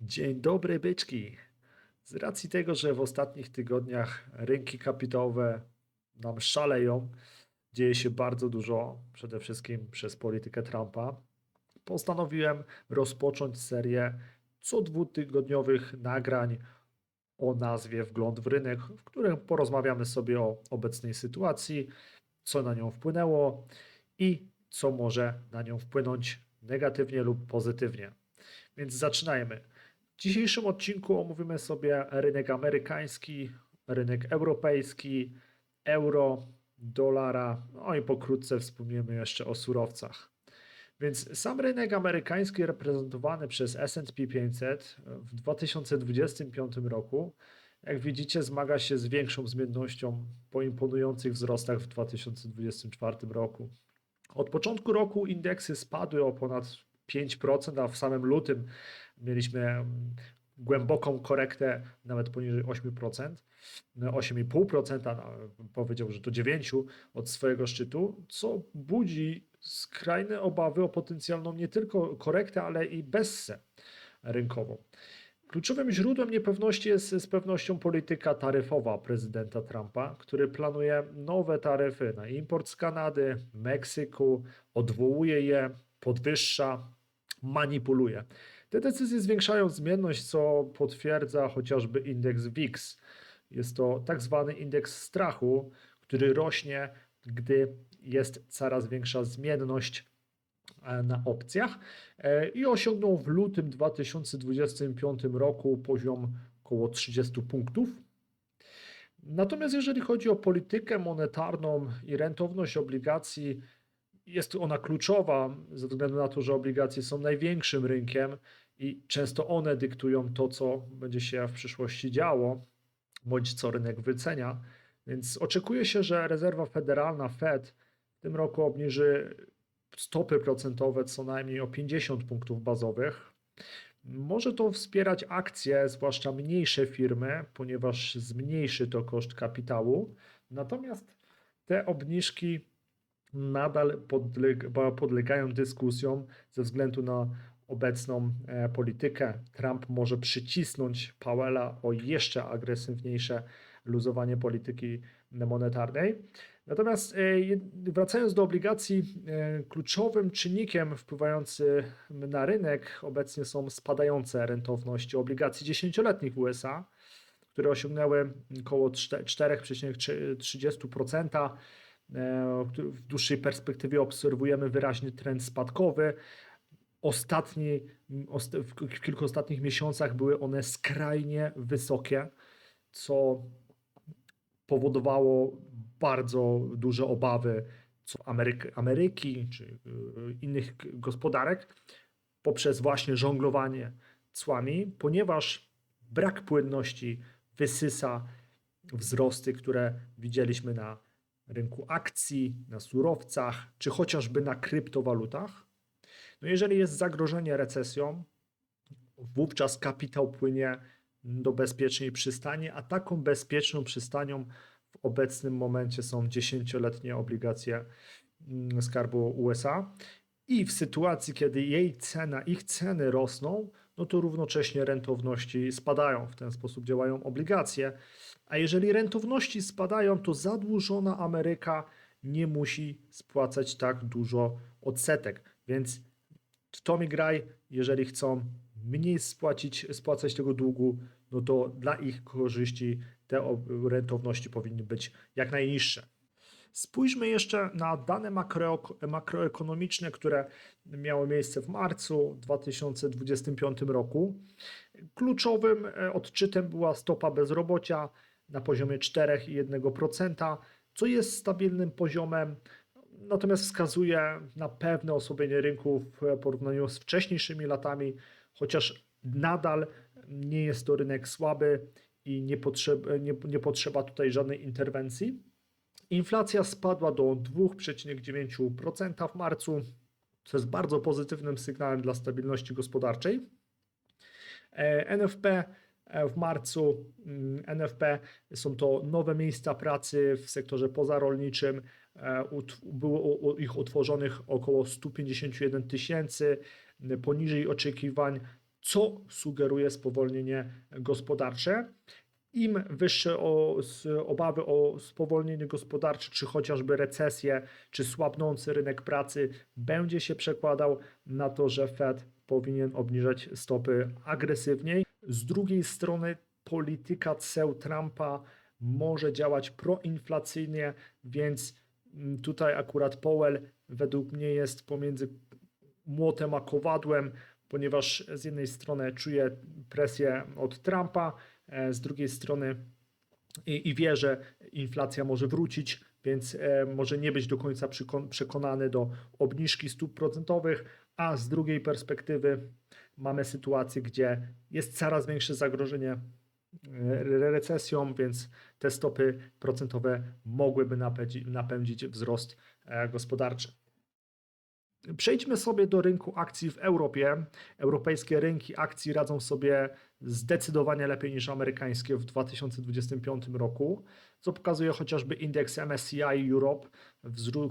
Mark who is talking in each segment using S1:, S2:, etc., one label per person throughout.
S1: Dzień dobry, byczki. Z racji tego, że w ostatnich tygodniach rynki kapitałowe nam szaleją, dzieje się bardzo dużo, przede wszystkim przez politykę Trumpa, postanowiłem rozpocząć serię co dwutygodniowych nagrań o nazwie Wgląd w rynek, w którym porozmawiamy sobie o obecnej sytuacji, co na nią wpłynęło i co może na nią wpłynąć negatywnie lub pozytywnie. Więc zaczynajmy. W dzisiejszym odcinku omówimy sobie rynek amerykański, rynek europejski, euro, dolara, no i pokrótce wspomniemy jeszcze o surowcach. Więc sam rynek amerykański reprezentowany przez S&P 500 w 2025 roku, jak widzicie, zmaga się z większą zmiennością po imponujących wzrostach w 2024 roku. Od początku roku indeksy spadły o ponad 5%, a w samym lutym mieliśmy głęboką korektę nawet poniżej 8%, no 8,5%, no, powiedział, że to 9% od swojego szczytu, co budzi skrajne obawy o potencjalną nie tylko korektę, ale i bessę rynkową. Kluczowym źródłem niepewności jest z pewnością polityka taryfowa prezydenta Trumpa, który planuje nowe taryfy na import z Kanady, Meksyku, odwołuje je, podwyższa, manipuluje. Te decyzje zwiększają zmienność, co potwierdza chociażby indeks VIX. Jest to tak zwany indeks strachu, który rośnie, gdy jest coraz większa zmienność e, na opcjach e, i osiągnął w lutym 2025 roku poziom około 30 punktów. Natomiast jeżeli chodzi o politykę monetarną i rentowność obligacji, jest ona kluczowa ze względu na to, że obligacje są największym rynkiem i często one dyktują to, co będzie się w przyszłości działo, bądź co rynek wycenia. Więc oczekuje się, że rezerwa federalna Fed w tym roku obniży stopy procentowe co najmniej o 50 punktów bazowych. Może to wspierać akcje, zwłaszcza mniejsze firmy, ponieważ zmniejszy to koszt kapitału. Natomiast te obniżki nadal podlega, podlegają dyskusjom ze względu na obecną e, politykę. Trump może przycisnąć Powella o jeszcze agresywniejsze luzowanie polityki monetarnej. Natomiast e, wracając do obligacji, e, kluczowym czynnikiem wpływającym na rynek obecnie są spadające rentowności obligacji dziesięcioletnich w USA, które osiągnęły około 4,30%. E, w dłuższej perspektywie obserwujemy wyraźny trend spadkowy. Ostatni, w kilku ostatnich miesiącach były one skrajnie wysokie, co powodowało bardzo duże obawy co Ameryki, Ameryki czy y, innych gospodarek poprzez właśnie żonglowanie cłami, ponieważ brak płynności wysysa wzrosty, które widzieliśmy na rynku akcji, na surowcach, czy chociażby na kryptowalutach. No jeżeli jest zagrożenie recesją, wówczas kapitał płynie do bezpiecznej przystani, a taką bezpieczną przystanią w obecnym momencie są dziesięcioletnie obligacje mm, Skarbu USA. I w sytuacji, kiedy jej cena, ich ceny rosną, no to równocześnie rentowności spadają. W ten sposób działają obligacje. A jeżeli rentowności spadają, to zadłużona Ameryka nie musi spłacać tak dużo odsetek. Więc to mi graj, jeżeli chcą mniej spłacić, spłacać tego długu, no to dla ich korzyści te rentowności powinny być jak najniższe. Spójrzmy jeszcze na dane makro, makroekonomiczne, które miały miejsce w marcu 2025 roku. Kluczowym e, odczytem była stopa bezrobocia na poziomie 4,1%, co jest stabilnym poziomem, natomiast wskazuje na pewne osłabienie rynku w porównaniu z wcześniejszymi latami, chociaż nadal nie jest to rynek słaby i nie, potrzeba, nie, nie potrzeba tutaj żadnej interwencji. Inflacja spadła do 2,9% w marcu, co jest bardzo pozytywnym sygnałem dla stabilności gospodarczej. E, NFP w marcu mm, NFP są to nowe miejsca pracy w sektorze pozarolniczym. E, było ich utworzonych około 151 tysięcy, poniżej oczekiwań, co sugeruje spowolnienie gospodarcze. Im wyższe obawy o spowolnienie gospodarcze, czy chociażby recesję, czy słabnący rynek pracy będzie się przekładał na to, że Fed powinien obniżać stopy agresywniej. Z drugiej strony polityka ceł Trumpa może działać proinflacyjnie, więc mm, tutaj akurat Powell według mnie jest pomiędzy młotem a kowadłem, ponieważ z jednej strony czuje presję od Trumpa, e, z drugiej strony i, i wie, że inflacja może wrócić, więc e, może nie być do końca przekon- przekonany do obniżki stóp procentowych, a z drugiej perspektywy mamy sytuację, gdzie jest coraz większe zagrożenie e, re- recesją, więc te stopy procentowe mogłyby napędzić, napędzić wzrost e, gospodarczy. Przejdźmy sobie do rynku akcji w Europie. Europejskie rynki akcji radzą sobie zdecydowanie lepiej niż amerykańskie w 2025 roku, co pokazuje chociażby indeks MSCI Europe,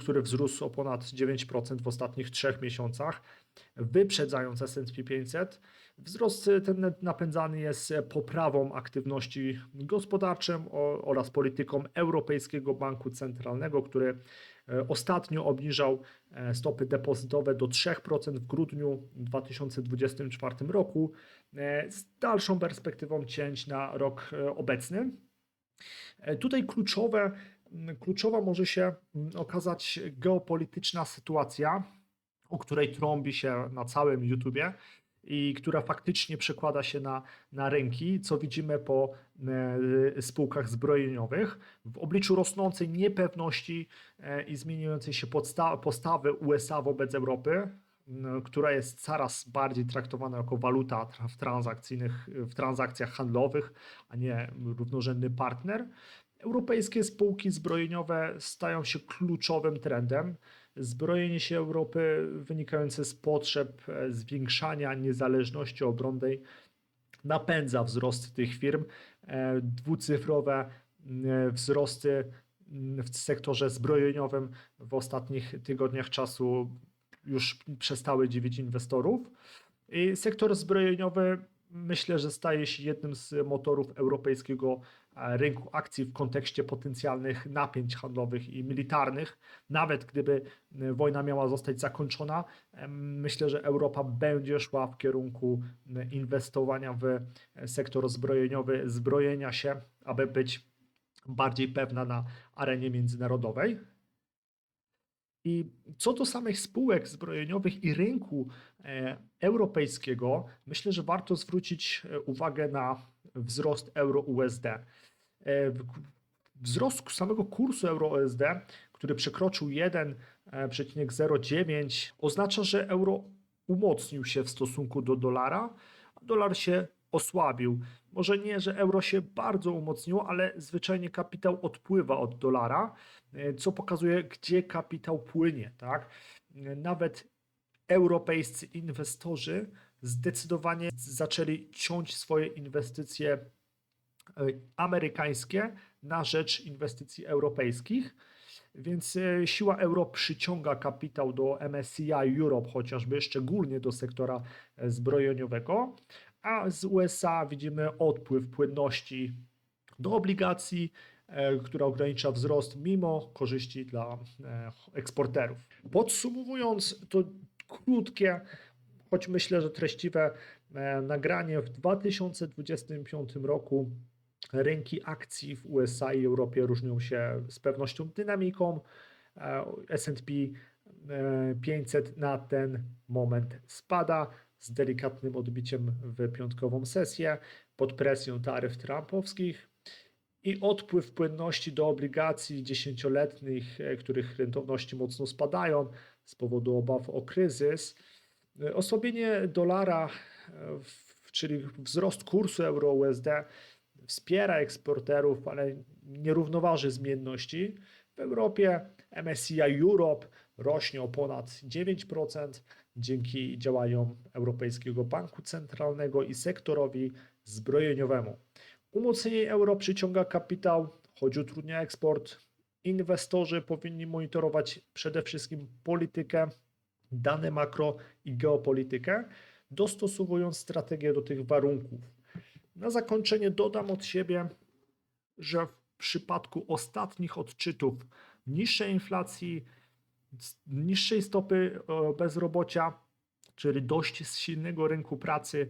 S1: który wzrósł o ponad 9% w ostatnich trzech miesiącach, wyprzedzając S&P 500. Wzrost ten napędzany jest poprawą aktywności gospodarczym o- oraz polityką Europejskiego Banku Centralnego, który e, ostatnio obniżał e, stopy depozytowe do 3% w grudniu 2024 roku e, z dalszą perspektywą cięć na rok e, obecny. E, Tutaj kluczowe, kluczowa może się okazać geopolityczna sytuacja, o której trąbi się na całym YouTubie i która faktycznie przekłada się na, na rynki, co widzimy po e, spółkach zbrojeniowych. W obliczu rosnącej niepewności e, i zmieniającej się podsta- postawy USA wobec Europy, która jest coraz bardziej traktowana jako waluta w, transakcyjnych, w transakcjach handlowych, a nie równorzędny partner. Europejskie spółki zbrojeniowe stają się kluczowym trendem. Zbrojenie się Europy wynikające z potrzeb e, zwiększania niezależności obronnej napędza wzrost tych firm. E, Dwucyfrowe m, wzrosty w sektorze zbrojeniowym w ostatnich tygodniach czasu już przestały dziwić inwestorów. I sektor zbrojeniowy myślę, że staje się jednym z motorów europejskiego e, rynku akcji w kontekście potencjalnych napięć handlowych i militarnych. Nawet gdyby e, wojna miała zostać zakończona, em, myślę, że Europa będzie szła w kierunku inwestowania w e, sektor zbrojeniowy, zbrojenia się, aby być bardziej pewna na arenie międzynarodowej. I co do samych spółek zbrojeniowych i rynku e, europejskiego, myślę, że warto zwrócić e, uwagę na wzrost euro-USD. E, Wzrost samego kursu euro-USD, który przekroczył 1,09, oznacza, że euro umocnił się w stosunku do dolara, a dolar się osłabił. Może nie, że euro się bardzo umocniło, ale zwyczajnie kapitał odpływa od dolara, e, co pokazuje, gdzie kapitał płynie. Tak? E, Nawet europejscy inwestorzy zdecydowanie zaczęli ciąć swoje inwestycje e, amerykańskie na rzecz inwestycji europejskich. Więc siła euro przyciąga kapitał do MSCI Europe, chociażby szczególnie do sektora zbrojeniowego, a z USA widzimy odpływ płynności do obligacji, e, która ogranicza wzrost mimo korzyści dla e, eksporterów. Podsumowując to krótkie, choć myślę, że treściwe e, nagranie w 2025 roku rynki akcji w USA i Europie różnią się z pewnością dynamiką. S&P e, 500 na ten moment spada z delikatnym odbiciem w piątkową sesję pod presją taryf trumpowskich i odpływ płynności do obligacji dziesięcioletnich, e, których rentowności mocno spadają z powodu obaw o kryzys. E, Osłabienie dolara, e, czyli wzrost kursu euro-USD wspiera eksporterów, ale nie równoważy zmienności. W Europie MSCI Europe rośnie o ponad 9% dzięki działaniom Europejskiego Banku Centralnego i sektorowi zbrojeniowemu. Umocnienie euro przyciąga kapitał, choć utrudnia eksport. Inwestorzy powinni monitorować przede wszystkim politykę, dane makro i geopolitykę. dostosowując strategię do tych warunków. Na zakończenie dodam od siebie, że w przypadku ostatnich odczytów niższej inflacji, niższej stopy e, bezrobocia, czyli dość silnego rynku pracy,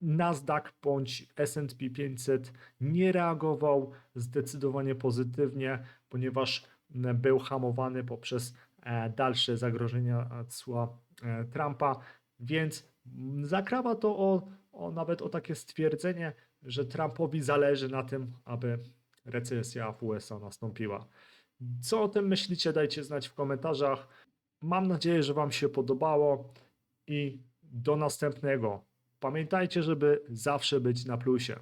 S1: Nasdaq bądź S&P 500 nie reagował zdecydowanie pozytywnie, ponieważ m, był hamowany poprzez e, dalsze zagrożenia e, cła e, Trumpa, więc zakrawa to o, o nawet o takie stwierdzenie, że Trumpowi zależy na tym, aby recesja w USA nastąpiła. Co o tym myślicie? Dajcie znać w komentarzach. Mam nadzieję, że Wam się podobało i do następnego. Pamiętajcie, żeby zawsze być na plusie.